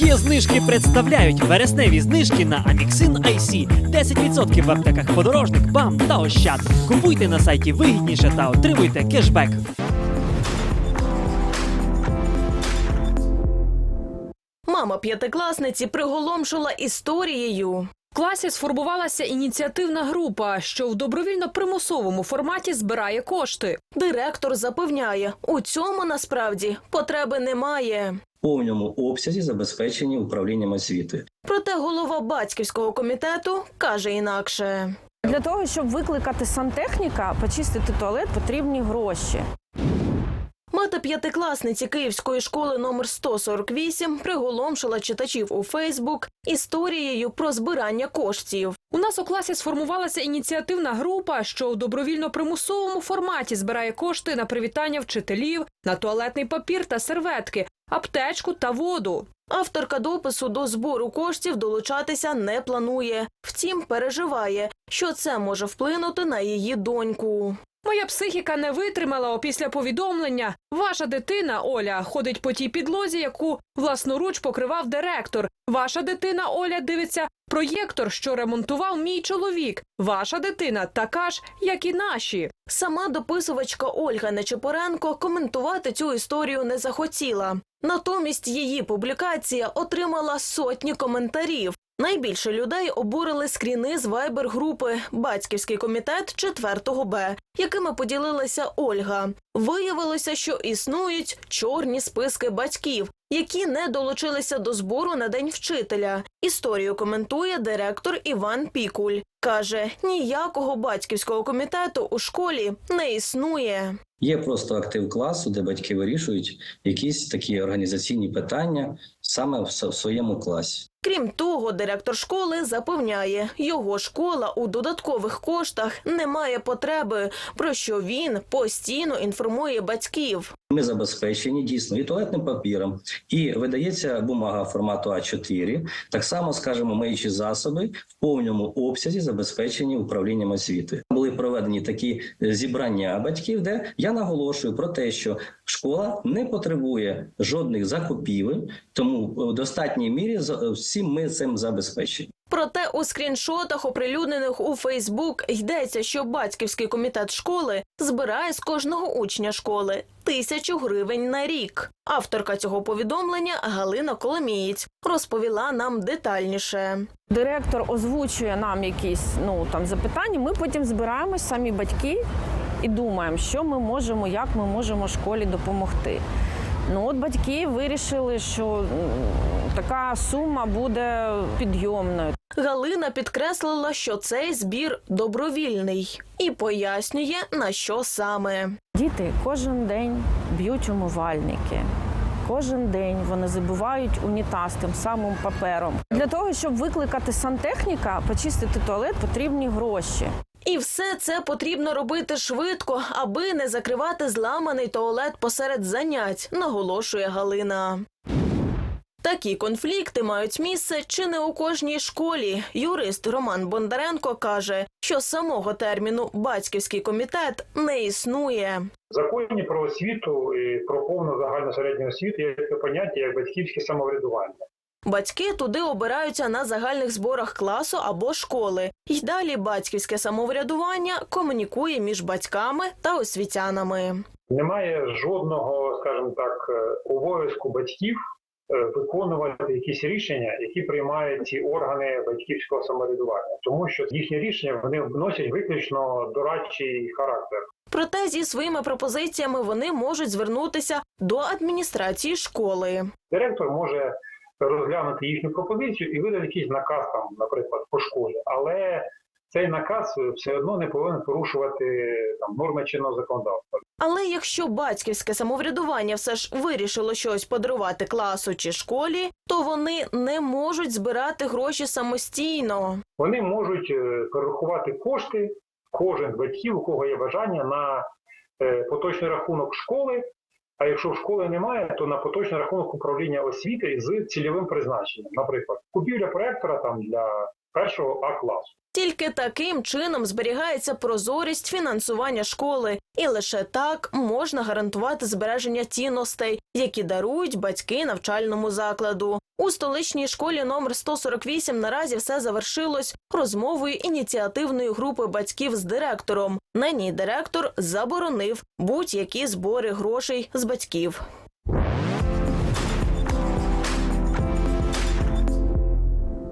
Є знижки представляють вересневі знижки на Amixin IC. 10% в аптеках подорожник, бам та ощад. Купуйте на сайті вигідніше та отримуйте кешбек. Мама п'ятикласниці приголомшила історією. В класі сформувалася ініціативна група, що в добровільно-примусовому форматі збирає кошти. Директор запевняє, у цьому насправді потреби немає. Повному обсязі забезпечені управлінням освіти. Проте голова батьківського комітету каже інакше. Для того, щоб викликати сантехніка, почистити туалет, потрібні гроші. Мати п'ятикласниці Київської школи номер 148 приголомшила читачів у Фейсбук історією про збирання коштів. У нас у класі сформувалася ініціативна група, що в добровільно-примусовому форматі збирає кошти на привітання вчителів, на туалетний папір та серветки, аптечку та воду. Авторка допису до збору коштів долучатися не планує. Втім, переживає, що це може вплинути на її доньку. Моя психіка не витримала опісля повідомлення. Ваша дитина Оля ходить по тій підлозі, яку власноруч покривав директор. Ваша дитина Оля дивиться проєктор, що ремонтував мій чоловік. Ваша дитина така ж, як і наші. Сама дописувачка Ольга Нечепоренко коментувати цю історію не захотіла. Натомість її публікація отримала сотні коментарів. Найбільше людей обурили скріни з вайбер-групи Батьківський комітет 4 Б, якими поділилася Ольга. Виявилося, що існують чорні списки батьків, які не долучилися до збору на день вчителя. Історію коментує директор Іван Пікуль. Каже, ніякого батьківського комітету у школі не існує. Є просто актив класу, де батьки вирішують якісь такі організаційні питання саме в своєму класі. Крім того, директор школи запевняє, його школа у додаткових коштах не має потреби, про що він постійно інформує батьків. Ми забезпечені дійсно і туалетним папіром, і видається бумага формату А4. Так само, скажімо, миючі засоби в повному обсязі забезпечені управлінням освіти. Були проведені такі е, зібрання батьків, де я наголошую про те, що школа не потребує жодних закупівель, тому в достатній мірі з- е, всім ми цим забезпечені. Проте у скріншотах, оприлюднених у Фейсбук, йдеться, що батьківський комітет школи збирає з кожного учня школи тисячу гривень на рік. Авторка цього повідомлення Галина Коломієць розповіла нам детальніше. Директор озвучує нам якісь ну там запитання. Ми потім збираємось самі батьки і думаємо, що ми можемо, як ми можемо школі допомогти. Ну от батьки вирішили, що така сума буде підйомною. Галина підкреслила, що цей збір добровільний і пояснює на що саме. Діти кожен день б'ють умивальники. Кожен день вони забувають унітаз тим самим папером. Для того, щоб викликати сантехніка, почистити туалет, потрібні гроші. І все це потрібно робити швидко, аби не закривати зламаний туалет посеред занять, наголошує Галина. Такі конфлікти мають місце чи не у кожній школі. Юрист Роман Бондаренко каже, що самого терміну батьківський комітет не існує. В законі про освіту і про повну загальну середню освіту є таке поняття як батьківське самоврядування. Батьки туди обираються на загальних зборах класу або школи. І далі батьківське самоврядування комунікує між батьками та освітянами. Немає жодного, скажімо так, е, обов'язку батьків е, виконувати якісь рішення, які приймають ці органи батьківського самоврядування, тому що їхні рішення вони вносять виключно дорадчий характер. Проте зі своїми пропозиціями вони можуть звернутися до адміністрації школи. Директор може розглянути їхню пропозицію і видати якийсь наказ там, наприклад, по школі, але цей наказ все одно не повинен порушувати там норми чинного законодавства. Але якщо батьківське самоврядування все ж вирішило щось подарувати класу чи школі, то вони не можуть збирати гроші самостійно. Вони можуть е, перерахувати кошти, кожен з батьків, у кого є бажання, на е, поточний рахунок школи. А якщо школи немає, то на поточний рахунок управління освіти з цільовим призначенням. Наприклад, купівля проектора там для першого А класу. Тільки таким чином зберігається прозорість фінансування школи, і лише так можна гарантувати збереження цінностей, які дарують батьки навчальному закладу. У столичній школі номер 148 наразі все завершилось розмовою ініціативної групи батьків з директором. На ній директор заборонив будь-які збори грошей з батьків.